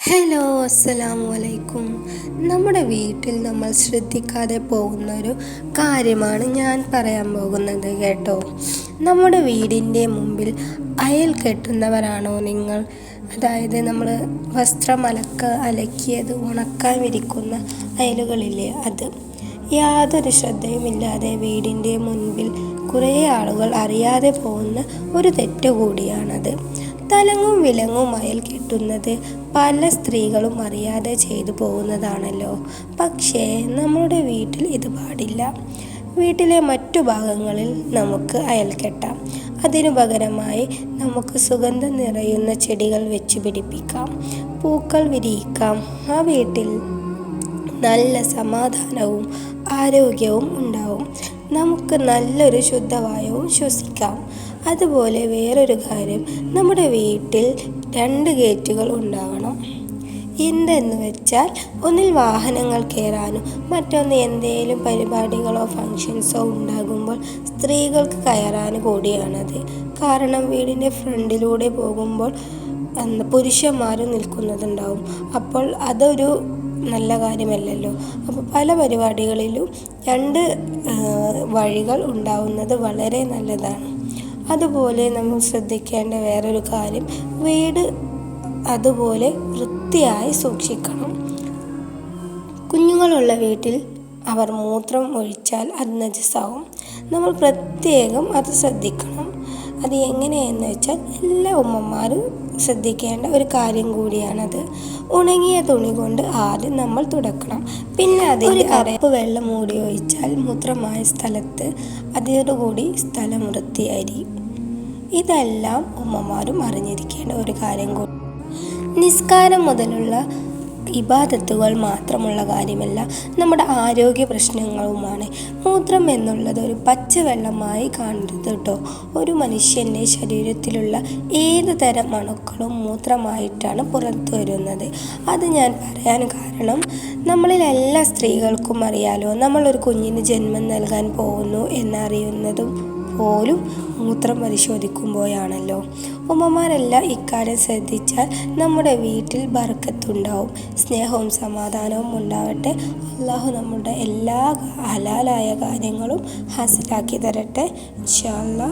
Hello അസ്സലാമു അലൈക്കും നമ്മുടെ വീട്ടിൽ നമ്മൾ ശ്രദ്ധിക്കാതെ പോകുന്ന ഒരു കാര്യമാണ് ഞാൻ പറയാൻ പോകുന്നത് കേട്ടോ. നമ്മുടെ വീടിന്റെ മുമ്പിൽ അയൽ കെട്ടുന്നവരാണോ നിങ്ങൾ? അതായത് നമ്മൾ വസ്ത്രം അലക്ക അലക്കിയത് ഉണക്കാൻ വിരിക്കുന്ന അയലുകളില്ലേ അത്? യാതൊരു ശ്രദ്ധയുമില്ലാതെ വീടിന്റെ മുൻപിൽ കുറേ ആളുകൾ അറിയാതെ പോകുന്ന ഒരു തെറ്റ് കൂടിയാണത് തലങ്ങും വിലങ്ങും അയൽ കിട്ടുന്നത് പല സ്ത്രീകളും അറിയാതെ ചെയ്തു പോകുന്നതാണല്ലോ. പക്ഷേ നമ്മുടെ വീട്ടിൽ ഇത് പാടില്ല. വീട്ടിലെ മറ്റു ഭാഗങ്ങളിൽ നമുക്ക് അയൽ കെട്ടാം. അതിനു പകരമായി നമുക്ക് സുഗന്ധം നിറയുന്ന ചെടികൾ വെച്ച് പിടിപ്പിക്കാം. പൂക്കൾ വിരിയിക്കാം. ആ വീട്ടിൽ നല്ല സമാധാനവും ആരോഗ്യവും ഉണ്ടാവും. നമുക്ക് നല്ലൊരു ശുദ്ധവായവും ശ്വസിക്കാം. അതുപോലെ വേറൊരു കാര്യം നമ്മുടെ വീട്ടിൽ രണ്ട് ഗേറ്റുകൾ ഉണ്ടാവണം. എന്തെന്ന് വെച്ചാൽ ഒന്നിൽ വാഹനങ്ങൾ കയറാനും മറ്റൊന്ന് എന്തെങ്കിലും പരിപാടികളോ ഫങ്ഷൻസോ ഉണ്ടാകുമ്പോൾ സ്ത്രീകൾക്ക് കയറാനും കൂടിയാണത്. കാരണം വീടിന്റെ ഫ്രണ്ടിലൂടെ പോകുമ്പോൾ പുരുഷന്മാരും നിൽക്കുന്നതുണ്ടാവും. അപ്പോൾ അതൊരു നല്ല കാര്യമല്ലല്ലോ. അപ്പോൾ പല പരിപാടികളിലും രണ്ട് വഴികൾ ഉണ്ടാവുന്നത് വളരെ നല്ലതാണ്. അതുപോലെ നമ്മൾ ശ്രദ്ധിക്കേണ്ട വേറൊരു കാര്യം വീട് അതുപോലെ വൃത്തിയായി സൂക്ഷിക്കണം. കുഞ്ഞുങ്ങളുള്ള വീട്ടിൽ അവർ മൂത്രം ഒഴിച്ചാൽ അത് നജസാവും നമ്മൾ പ്രത്യേകം അത് ശ്രദ്ധിക്കണം. അത് എങ്ങനെയെന്ന് വെച്ചാൽ എല്ലാ ഉമ്മമാരും ശ്രദ്ധിക്കേണ്ട ഒരു കാര്യം കൂടിയാണത്. ഉണങ്ങിയ തുണി കൊണ്ട് ആദ്യം നമ്മൾ തുടക്കണം. പിന്നെ അതിൽ കറുപ്പ് വെള്ളം മൂടി ഒഴിച്ചാൽ മൂത്രമായ സ്ഥലത്ത് അതോടുകൂടി സ്ഥലം വൃത്തിയായിരിക്കും ഇതെല്ലാം ഉമ്മമാരും അറിഞ്ഞിരിക്കേണ്ട ഒരു കാര്യം കൂടി നിസ്കാരം മുതലുള്ള ഇബാദത്തുകൾ മാത്രമുള്ള കാര്യമല്ല നമ്മുടെ ആരോഗ്യ പ്രശ്നങ്ങളുമാണ്. മൂത്രം എന്നുള്ളത് ഒരു പച്ചവെള്ളമായി കാണരുത് കേട്ടോ ഒരു മനുഷ്യന്റെ ശരീരത്തിലുള്ള ഏത് തരം അണുക്കളും മൂത്രമായിട്ടാണ് പുറത്തു വരുന്നത്. അത് ഞാൻ പറയാൻ കാരണം നമ്മളിൽ എല്ലാ സ്ത്രീകൾക്കും അറിയാലോ നമ്മളൊരു കുഞ്ഞിന് ജന്മം നൽകാൻ പോകുന്നു എന്നറിയുന്നതും പോലും മൂത്രം പരിശോധിക്കുമ്പോഴാണല്ലോ. ഉമ്മമാരെല്ലാം ഇക്കാര്യം ശ്രദ്ധിച്ചാൽ നമ്മുടെ വീട്ടിൽ ബർക്കത്തുണ്ടാവും. സ്നേഹവും സമാധാനവും ഉണ്ടാവട്ടെ. അള്ളാഹു നമ്മുടെ എല്ലാ ഹലാലായ കാര്യങ്ങളും ഹാസിലാക്കി തരട്ടെ. ഇൻഷാ അല്ലാ